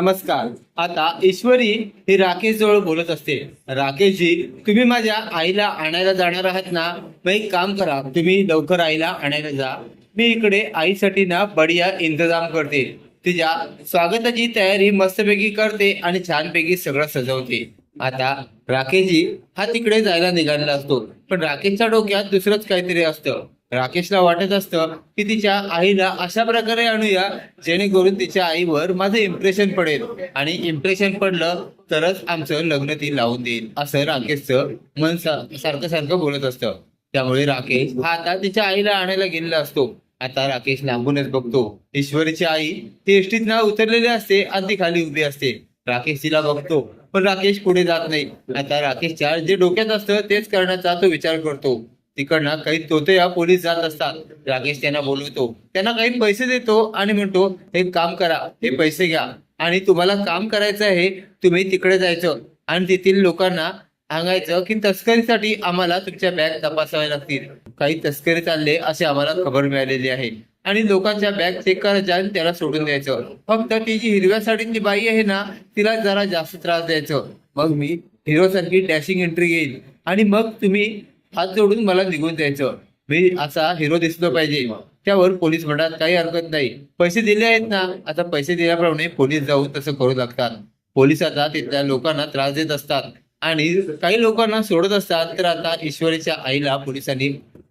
नमस्कार. आता ईश्वरी ही राकेश जवळ बोलत असते. राकेशजी तुम्ही माझ्या आईला आणायला जाणार आहात ना? मग एक काम करा तुम्ही लवकर आईला आणायला जा. मी इकडे आईसाठी ना बढिया इंतजाम करते. तिच्या स्वागताची तयारी मस्तपैकी करते आणि छानपैकी सगळं सजवते. आता राकेशजी हा तिकडे जायला निघालेला असतो. पण राकेशच्या डोक्यात दुसरंच काहीतरी असतं. राकेशला वाटत असतं की तिच्या आईला अशा प्रकारे आणूया जेणेकरून तिच्या आईवर माझं इम्प्रेशन पडेल. आणि इम्प्रेशन पडलं तरच आमचं लग्न ती लावून देईल असं राकेशचं मन सारखं सारखं बोलत असतं. त्यामुळे राकेश हा आता तिच्या आईला आणायला गेलेला असतो. आता राकेश लांबूनच बघतो. ईश्वरीची आई ती एसटीत ना उतरलेली असते आणि ती खाली उभी असते. राकेश तिला बघतो पण राकेश पुढे जात नाही. आता राकेशच्या जे डोक्यात असतं तेच करण्याचा तो विचार करतो. तिकडनं काही तोतया पोलीस जात असतात. राकेश त्यांना बोलवतो. त्यांना काही पैसे देतो आणि म्हणतो हे काम करा हे पैसे घ्या. आणि तुम्हाला काम करायचं आहे तुम्ही तिकडे जायचं. आणि तेथील लोकांना सांगायचं की तस्करीसाठी आम्हाला तुमच्या बॅग तपासाव्या लागतील. काही तस्करी चालले असे आम्हाला खबर मिळालेली आहे. आणि लोकांच्या बॅग चेक करायच्या आणि त्याला सोडून द्यायचं. फक्त ती जी हिरव्या साडीची बाई आहे ना तिला जरा जास्त त्रास द्यायचं. मग मी हिरो सारखी डॅशिंग एंट्री घेईल आणि मग तुम्ही हात जोडून मला निघून द्यायचं मी असा हिरो दिसलो पाहिजे. त्यावर पोलीस म्हणतात काही हरकत नाही. पैसे दिले आहेत ना. आता पैसे दिल्याप्रमाणे पोलीस जाऊन तसं करू लागतात. पोलीस आता तिथल्या लोकांना त्रास देत असतात. आणि काही लोकांना सोडत असतात तर आता ईश्वरीच्या आईला पोलिसांनी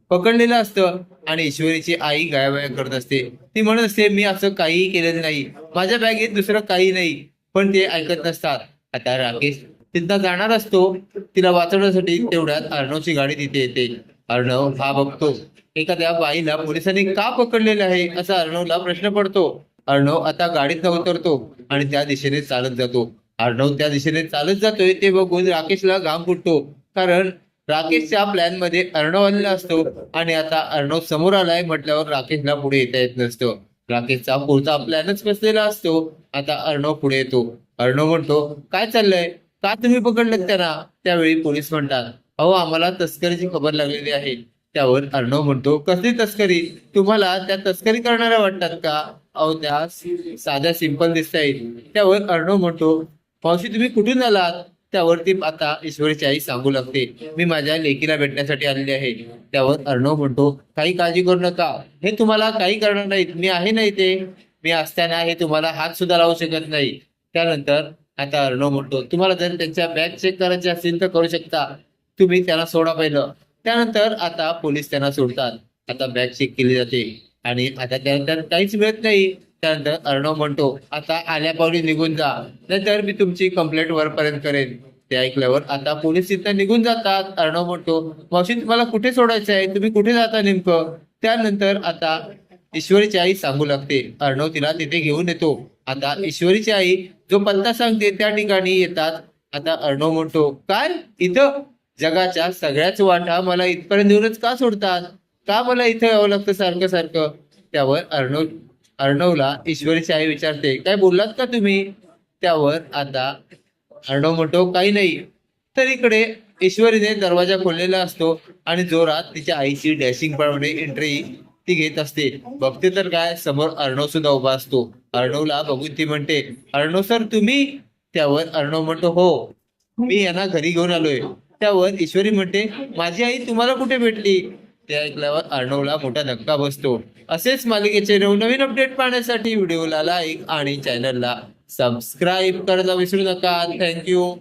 पकडलेलं असतं आणि ईश्वरीची आई गायाबाया करत असते. ती म्हणत असते मी असं काहीही केलेलं नाही. माझ्या बॅगेत दुसरं काही नाही. पण ते ऐकत नसतात. आता राकेश तिथं जाणार असतो तिला वाचवण्यासाठी तेवढ्यात अर्णवची गाडी तिथे येते. अर्णव हा बघतो. एखाद्या बाईला पोलिसांनी का पकडलेले आहे? असा अर्णवला प्रश्न पडतो. अर्णव आता गाडीत उतरतो आणि त्या दिशेने चालत जातो. अर्णव त्या दिशेने चालत जातोय ते बघून राकेशला घाम फुटतो. कारण राकेशच्या प्लॅनमध्ये अर्णव आलेला असतो आणि आता अर्णव समोर आलाय म्हटल्यावर राकेशला पुढे येता येत नसतो. राकेशचा पुढचा प्लॅनच बसलेला असतो. आता अर्णव पुढे येतो. अर्णव म्हणतो काय चाललंय? का तुम्ही पकडलं त्यांना? त्यावेळी पोलीस म्हणतात अहो आम्हाला तस्करीची खबर लागलेली आहे. त्यावर अर्णव म्हणतो कसली तस्करी? तुम्हाला त्या तस्करी करणाऱ्या वाटतात का? अहो त्या साध्या सिंपल दिसत आहेत त्यावर अर्णव म्हणतो मावशी तुम्ही कुठून आलात? त्यावरती आता ईश्वरीची आई सांगू लागते मी माझ्या लेकीला भेटण्यासाठी आलेली आहे. त्यावर अर्णव म्हणतो काही काळजी करू नका. हे तुम्हाला काही करणार नाहीत. मी आहे ना इथे. मी असताना हे तुम्हाला हात सुद्धा लावू शकत नाही. त्यानंतर आता अर्णव म्हणतो तुम्हाला जर त्यांच्या बॅग चेक करायची असतील तर करू शकता. तुम्ही त्यांना सोडा पहिलं. त्यानंतर आता पोलीस त्यांना सोडतात. आता बॅग चेक केली जाते. आणि आता त्यानंतर काहीच मिळत नाही. त्यानंतर अर्णव म्हणतो आता आल्या पावली निघून जा. नंतर मी तुमची कंप्लेंट वरपर्यंत करेन. ते ऐकल्यावर आता पोलीस तिथं निघून जातात. अर्णव म्हणतो मावशी तुम्हाला कुठे सोडायचं आहे? तुम्ही कुठे जाता नेमकं? त्यानंतर आता ईश्वरीची आई सांगू लागते. अर्णव तिला तिथे घेऊन येतो. आता ईश्वरीची आई जो पत्ता सांगते त्या ठिकाणी येतात. आता अर्णव म्हणतो काय? इथं? जगाच्या सगळ्याच वाटा मला इथपर्यंत येऊनच का सोडतात? का मला इथं यावं लागतं सारखं सारखं? त्यावर अर्णव अर्णवला ईश्वरीची आई विचारते काय बोललात का तुम्ही? त्यावर आता अर्णव म्हणतो काही नाही. तर इकडे ईश्वरीने दरवाजा खोललेला असतो आणि जोरात तिच्या आईची डॅशिंग प्रमाणे एंट्री ती घेत असते. बघते तर काय? समोर अर्णव सुद्धा उभा असतो. अर्णवला बघून ती म्हणते अर्णव सर तुम्ही? त्यावर अर्णव म्हणतो हो. मी यांना घरी घेऊन आलोय. त्यावर ईश्वरी म्हणते माझी आई तुम्हाला कुठे भेटली? ते ऐकल्यावर अर्णवला मोठा धक्का बसतो. असेच मालिकेचे नवनवीन अपडेट पाहण्यासाठी व्हिडिओला लाईक आणि चॅनलला सबस्क्राईब करायला विसरू नका. थँक्यू